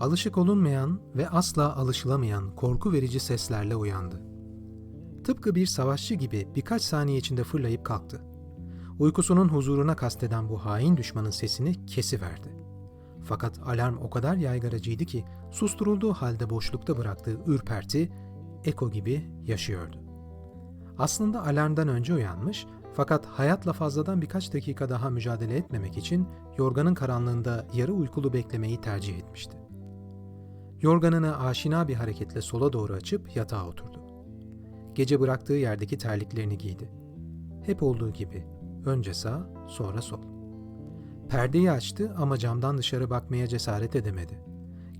Alışık olunmayan ve asla alışılamayan korku verici seslerle uyandı. Tıpkı bir savaşçı gibi birkaç saniye içinde fırlayıp kalktı. Uykusunun huzuruna kasteden bu hain düşmanın sesini kesiverdi. Fakat alarm o kadar yaygaracıydı ki susturulduğu halde boşlukta bıraktığı ürperti eko gibi yaşıyordu. Aslında alarmdan önce uyanmış fakat hayatla fazladan birkaç dakika daha mücadele etmemek için yorganın karanlığında yarı uykulu beklemeyi tercih etmişti. Yorganını aşina bir hareketle sola doğru açıp yatağa oturdu. Gece bıraktığı yerdeki terliklerini giydi. Hep olduğu gibi önce sağ, sonra sol. Perdeyi açtı ama camdan dışarı bakmaya cesaret edemedi.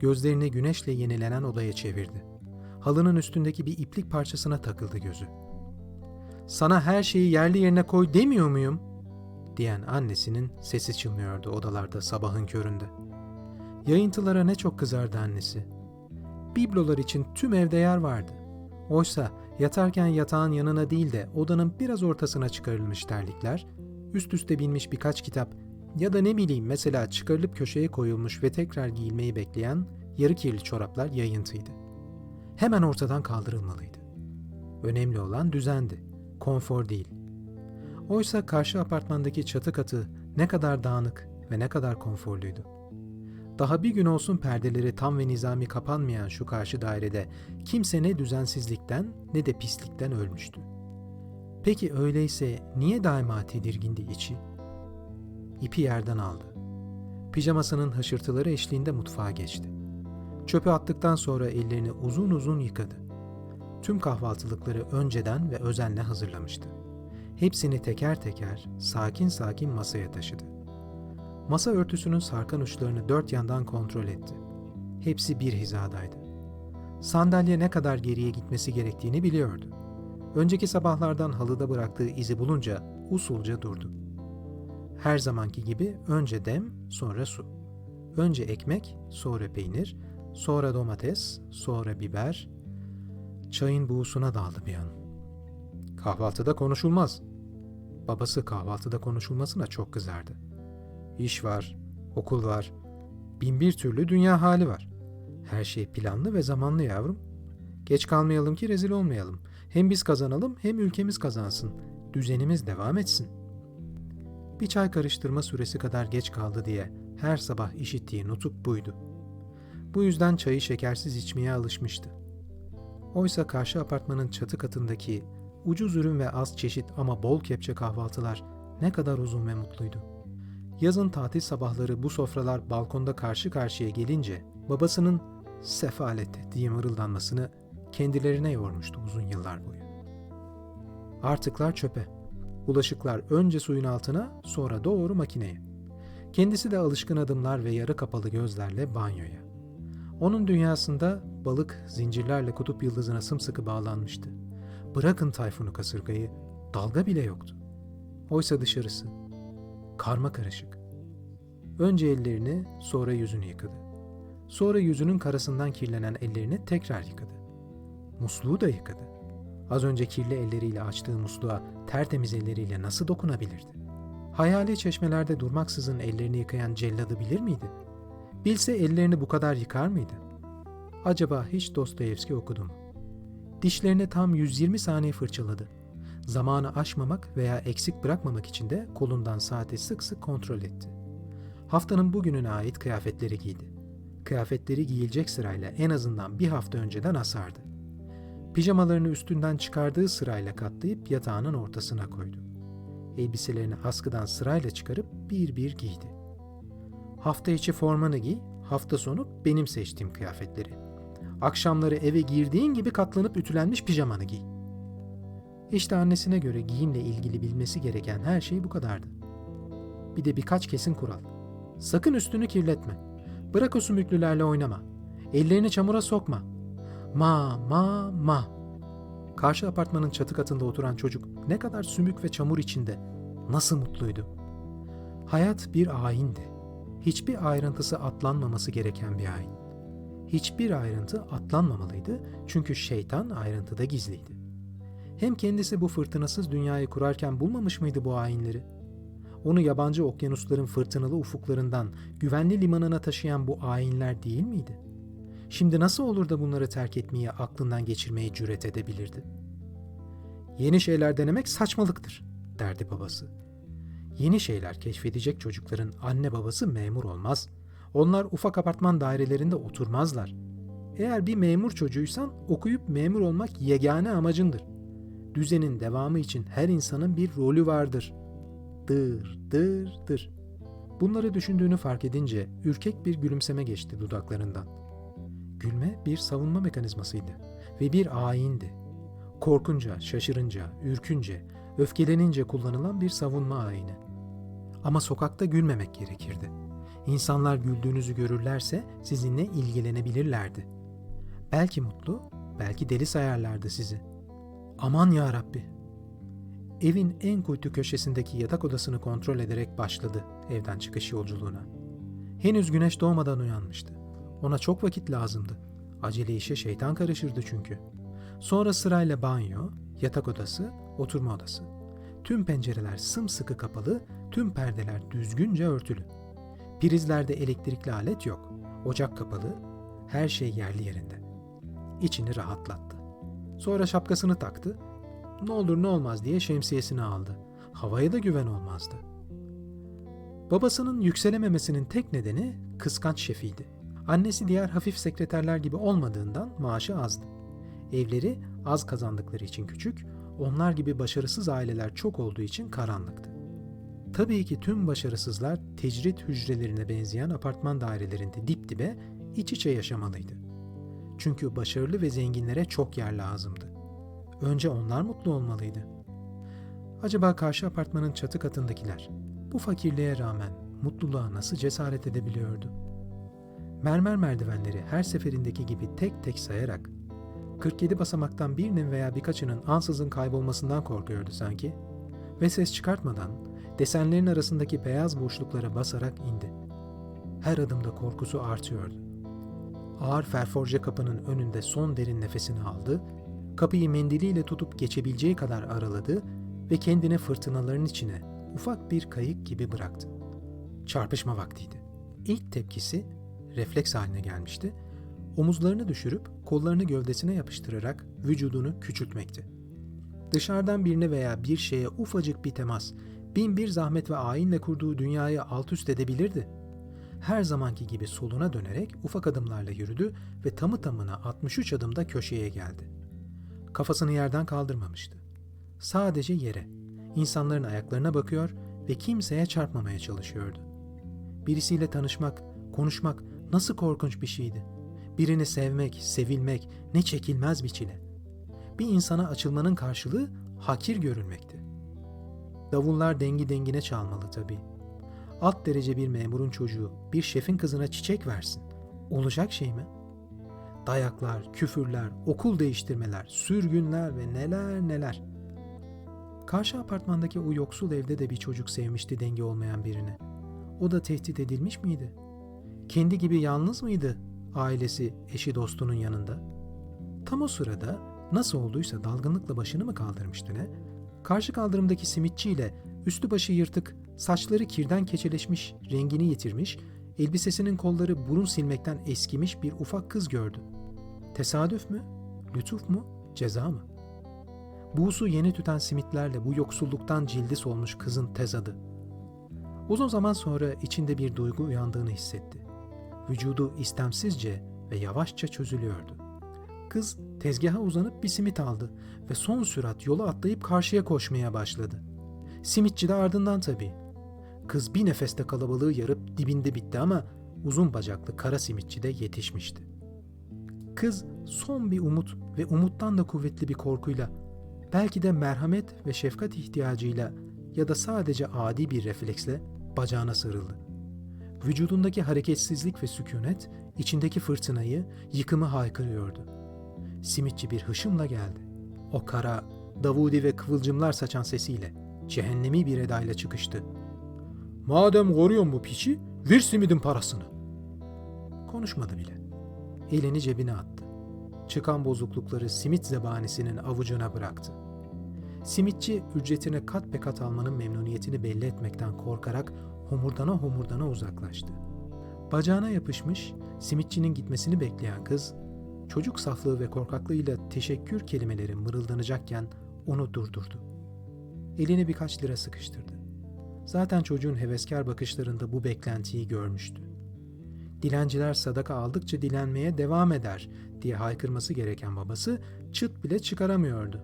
Gözlerini güneşle yenilenen odaya çevirdi. Halının üstündeki bir iplik parçasına takıldı gözü. Sana her şeyi yerli yerine koy demiyor muyum? diyen annesinin sesi çınlıyordu odalarda sabahın köründe. Yayıntılara ne çok kızardı annesi. Biblolar için tüm evde yer vardı. Oysa yatarken yatağın yanına değil de odanın biraz ortasına çıkarılmış terlikler, üst üste binmiş birkaç kitap ya da ne bileyim mesela çıkarılıp köşeye koyulmuş ve tekrar giyilmeyi bekleyen yarı kirli çoraplar yayıntıydı. Hemen ortadan kaldırılmalıydı. Önemli olan düzendi, konfor değil. Oysa karşı apartmandaki çatı katı ne kadar dağınık ve ne kadar konforluydu. Daha bir gün olsun perdeleri tam ve nizami kapanmayan şu karşı dairede kimse ne düzensizlikten ne de pislikten ölmüştü. Peki öyleyse niye daima tedirgindi içi? İpi yerden aldı. Pijamasının haşırtıları eşliğinde mutfağa geçti. Çöpe attıktan sonra ellerini uzun uzun yıkadı. Tüm kahvaltılıkları önceden ve özenle hazırlamıştı. Hepsini teker teker, sakin sakin masaya taşıdı. Masa örtüsünün sarkan uçlarını dört yandan kontrol etti. Hepsi bir hizadaydı. Sandalye ne kadar geriye gitmesi gerektiğini biliyordu. Önceki sabahlardan halıda bıraktığı izi bulunca usulca durdu. Her zamanki gibi önce dem, sonra su. Önce ekmek, sonra peynir, sonra domates, sonra biber. Çayın buğusuna daldı bir an. Kahvaltıda konuşulmaz. Babası kahvaltıda konuşulmasına çok kızardı. İş var, okul var, bin bir türlü dünya hali var. Her şey planlı ve zamanlı yavrum. Geç kalmayalım ki rezil olmayalım. Hem biz kazanalım hem ülkemiz kazansın. Düzenimiz devam etsin. Bir çay karıştırma süresi kadar geç kaldı diye her sabah işittiği nutuk buydu. Bu yüzden çayı şekersiz içmeye alışmıştı. Oysa karşı apartmanın çatı katındaki ucuz ürün ve az çeşit ama bol kepçe kahvaltılar ne kadar uzun ve mutluydu. Yazın tatil sabahları bu sofralar balkonda karşı karşıya gelince babasının sefalet diye mırıldanmasını kendilerine yormuştu uzun yıllar boyu. Artıklar çöpe. Bulaşıklar önce suyun altına sonra doğru makineye. Kendisi de alışkın adımlar ve yarı kapalı gözlerle banyoya. Onun dünyasında balık zincirlerle kutup yıldızına sımsıkı bağlanmıştı. Bırakın tayfunu kasırgayı, dalga bile yoktu. Oysa dışarısı, karma karışık. Önce ellerini, sonra yüzünü yıkadı. Sonra yüzünün karasından kirlenen ellerini tekrar yıkadı. Musluğu da yıkadı. Az önce kirli elleriyle açtığı musluğa tertemiz elleriyle nasıl dokunabilirdi? Hayali çeşmelerde durmaksızın ellerini yıkayan celladı bilir miydi? Bilse ellerini bu kadar yıkar mıydı? Acaba hiç Dostoyevski okudu mu? Dişlerini tam 120 saniye fırçaladı. Zamanı aşmamak veya eksik bırakmamak için de kolundan saati sık sık kontrol etti. Haftanın bugününe ait kıyafetleri giydi. Kıyafetleri giyilecek sırayla en azından bir hafta önceden asardı. Pijamalarını üstünden çıkardığı sırayla katlayıp yatağının ortasına koydu. Elbiselerini askıdan sırayla çıkarıp bir bir giydi. Hafta içi formanı giy, hafta sonu benim seçtiğim kıyafetleri. Akşamları eve girdiğin gibi katlanıp ütülenmiş pijamanı giy. İşte annesine göre giyimle ilgili bilmesi gereken her şey bu kadardı. Bir de birkaç kesin kural. Sakın üstünü kirletme. Bırak o sümüklülerle oynama. Ellerini çamura sokma. Ma ma ma. Karşı apartmanın çatı katında oturan çocuk ne kadar sümük ve çamur içinde nasıl mutluydu. Hayat bir ayindi. Hiçbir ayrıntısı atlanmaması gereken bir ayin. Hiçbir ayrıntı atlanmamalıydı çünkü şeytan ayrıntıda gizliydi. Hem kendisi bu fırtınasız dünyayı kurarken bulmamış mıydı bu ayinleri? Onu yabancı okyanusların fırtınalı ufuklarından güvenli limanına taşıyan bu hainler değil miydi? Şimdi nasıl olur da bunları terk etmeyi aklından geçirmeye cüret edebilirdi? Yeni şeyler denemek saçmalıktır, derdi babası. Yeni şeyler keşfedecek çocukların anne babası memur olmaz. Onlar ufak apartman dairelerinde oturmazlar. Eğer bir memur çocuğuysan okuyup memur olmak yegane amacındır. Düzenin devamı için her insanın bir rolü vardır. Dır, dır, dır. Bunları düşündüğünü fark edince ürkek bir gülümseme geçti dudaklarından. Gülme bir savunma mekanizmasıydı ve bir haindi. Korkunca, şaşırınca, ürkünce, öfkelenince kullanılan bir savunma ayini. Ama sokakta gülmemek gerekirdi. İnsanlar güldüğünüzü görürlerse sizinle ilgilenebilirlerdi. Belki mutlu, belki deli sayarlardı sizi. Aman ya Rabbi. Evin en kuytu köşesindeki yatak odasını kontrol ederek başladı evden çıkış yolculuğuna. Henüz güneş doğmadan uyanmıştı. Ona çok vakit lazımdı. Acele işe şeytan karışırdı çünkü. Sonra sırayla banyo, yatak odası, oturma odası. Tüm pencereler sımsıkı kapalı, tüm perdeler düzgünce örtülü. Prizlerde elektrikli alet yok. Ocak kapalı, her şey yerli yerinde. İçini rahatlattı. Sonra şapkasını taktı. Ne olur ne olmaz diye şemsiyesini aldı. Havaya da güven olmazdı. Babasının yükselememesinin tek nedeni kıskanç şefiydi. Annesi diğer hafif sekreterler gibi olmadığından maaşı azdı. Evleri az kazandıkları için küçük, onlar gibi başarısız aileler çok olduğu için karanlıktı. Tabii ki tüm başarısızlar tecrit hücrelerine benzeyen apartman dairelerinde dip dibe iç içe yaşamalıydı. Çünkü başarılı ve zenginlere çok yer lazımdı. Önce onlar mutlu olmalıydı. Acaba karşı apartmanın çatı katındakiler bu fakirliğe rağmen mutluluğa nasıl cesaret edebiliyordu? Mermer merdivenleri her seferindeki gibi tek tek sayarak 47 basamaktan birinin veya birkaçının ansızın kaybolmasından korkuyordu sanki ve ses çıkartmadan desenlerin arasındaki beyaz boşluklara basarak indi. Her adımda korkusu artıyordu. Ağır ferforje kapının önünde son derin nefesini aldı, kapıyı mendiliyle tutup geçebileceği kadar araladı ve kendini fırtınaların içine ufak bir kayık gibi bıraktı. Çarpışma vaktiydi. İlk tepkisi refleks haline gelmişti. Omuzlarını düşürüp kollarını gövdesine yapıştırarak vücudunu küçültmekti. Dışarıdan birine veya bir şeye ufacık bir temas, bin bir zahmet ve ayinle kurduğu dünyayı alt üst edebilirdi. Her zamanki gibi soluna dönerek ufak adımlarla yürüdü ve tamı tamına 63 adımda köşeye geldi. Kafasını yerden kaldırmamıştı. Sadece yere, insanların ayaklarına bakıyor ve kimseye çarpmamaya çalışıyordu. Birisiyle tanışmak, konuşmak nasıl korkunç bir şeydi. Birini sevmek, sevilmek ne çekilmez bir çile. Bir insana açılmanın karşılığı hakir görülmekti. Davullar dengi dengine çalmalı tabii. Alt derece bir memurun çocuğu bir şefin kızına çiçek versin. Olacak şey mi? Dayaklar, küfürler, okul değiştirmeler, sürgünler ve neler neler. Karşı apartmandaki o yoksul evde de bir çocuk sevmişti denge olmayan birini. O da tehdit edilmiş miydi? Kendi gibi yalnız mıydı ailesi, eşi dostunun yanında? Tam o sırada nasıl olduysa dalgınlıkla başını mı kaldırmıştı ne? Karşı kaldırımdaki simitçiyle üstü başı yırtık, saçları kirden keçeleşmiş, rengini yitirmiş, elbisesinin kolları burun silmekten eskimiş bir ufak kız gördü. Tesadüf mü? Lütuf mu? Ceza mı? Buğusu yeni tüten simitlerle bu yoksulluktan cildi solmuş kızın tezadı. Uzun zaman sonra içinde bir duygu uyandığını hissetti. Vücudu istemsizce ve yavaşça çözülüyordu. Kız tezgaha uzanıp bir simit aldı ve son sürat yola atlayıp karşıya koşmaya başladı. Simitçi de ardından tabii. Kız bir nefeste kalabalığı yarıp dibinde bitti ama uzun bacaklı kara simitçi de yetişmişti. Kız son bir umut ve umuttan da kuvvetli bir korkuyla, belki de merhamet ve şefkat ihtiyacıyla ya da sadece adi bir refleksle bacağına sarıldı. Vücudundaki hareketsizlik ve sükunet, içindeki fırtınayı, yıkımı haykırıyordu. Simitçi bir hışımla geldi. O kara, davudi ve kıvılcımlar saçan sesiyle, cehennemi bir edayla çıkıştı. Madem koruyorsun bu piçi, ver simidin parasını. Konuşmadı bile. Elini cebine attı. Çıkan bozuklukları simit zebanisinin avucuna bıraktı. Simitçi ücretini kat be kat almanın memnuniyetini belli etmekten korkarak homurdana homurdana uzaklaştı. Bacağına yapışmış, simitçinin gitmesini bekleyen kız, çocuk saflığı ve korkaklığıyla teşekkür kelimeleri mırıldanacakken onu durdurdu. Elini birkaç lira sıkıştırdı. Zaten çocuğun heveskar bakışlarında bu beklentiyi görmüştü. Dilenciler sadaka aldıkça dilenmeye devam eder diye haykırması gereken babası çıt bile çıkaramıyordu.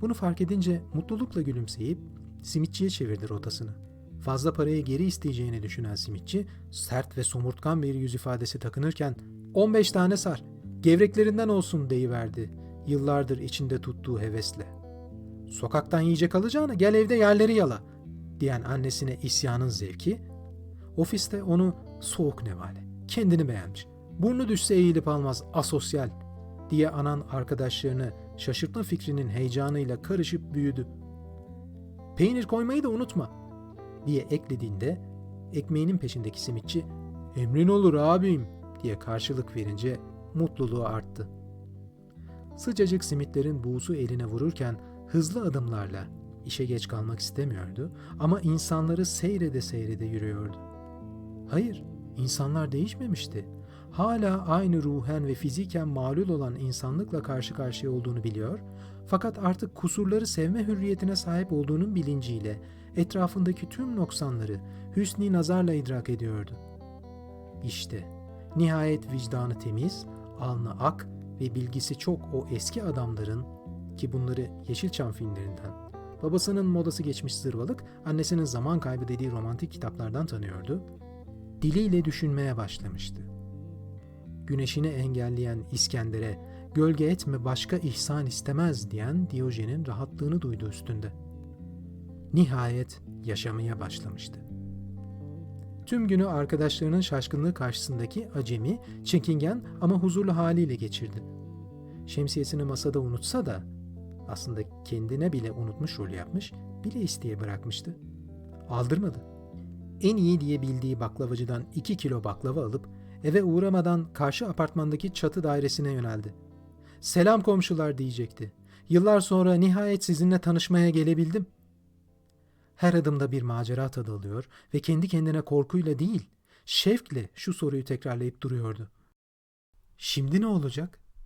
Bunu fark edince mutlulukla gülümseyip simitçiye çevirdi rotasını. Fazla parayı geri isteyeceğini düşünen simitçi sert ve somurtkan bir yüz ifadesi takınırken 15 tane sar, gevreklerinden olsun deyiverdi yıllardır içinde tuttuğu hevesle. Sokaktan yiyecek alacağına gel evde yerleri yala diyen annesine isyanın zevki, ofiste onu soğuk nevale, kendini beğenmiş, burnu düşse eğilip almaz asosyal diye anan arkadaşlarını şaşırtma fikrinin heyecanıyla karışıp büyüdü. Peynir koymayı da unutma diye eklediğinde ekmeğinin peşindeki simitçi emrin olur abim diye karşılık verince mutluluğu arttı. Sıcacık simitlerin buğusu eline vururken hızlı adımlarla işe geç kalmak istemiyordu ama insanları seyrede seyrede yürüyordu. Hayır, insanlar değişmemişti. Hala aynı ruhen ve fiziken malul olan insanlıkla karşı karşıya olduğunu biliyor, fakat artık kusurları sevme hürriyetine sahip olduğunun bilinciyle etrafındaki tüm noksanları hüsni nazarla idrak ediyordu. İşte nihayet vicdanı temiz, alnı ak ve bilgisi çok o eski adamların ki bunları Yeşilçam filmlerinden, babasının modası geçmiş zırvalık, annesinin zaman kaybı dediği romantik kitaplardan tanıyordu, diliyle düşünmeye başlamıştı. Güneşini engelleyen İskender'e gölge etme başka ihsan istemez diyen Diyojen'in rahatlığını duydu üstünde. Nihayet yaşamaya başlamıştı. Tüm günü arkadaşlarının şaşkınlığı karşısındaki acemi, çekingen ama huzurlu haliyle geçirdi. Şemsiyesini masada unutsa da aslında kendine bile unutmuş rol yapmış, bile isteye bırakmıştı. Aldırmadı. En iyi diye bildiği baklavacıdan iki kilo baklava alıp eve uğramadan karşı apartmandaki çatı dairesine yöneldi. Selam komşular diyecekti. Yıllar sonra nihayet sizinle tanışmaya gelebildim. Her adımda bir macera tadı alıyor ve kendi kendine korkuyla değil, şevkle şu soruyu tekrarlayıp duruyordu. Şimdi ne olacak?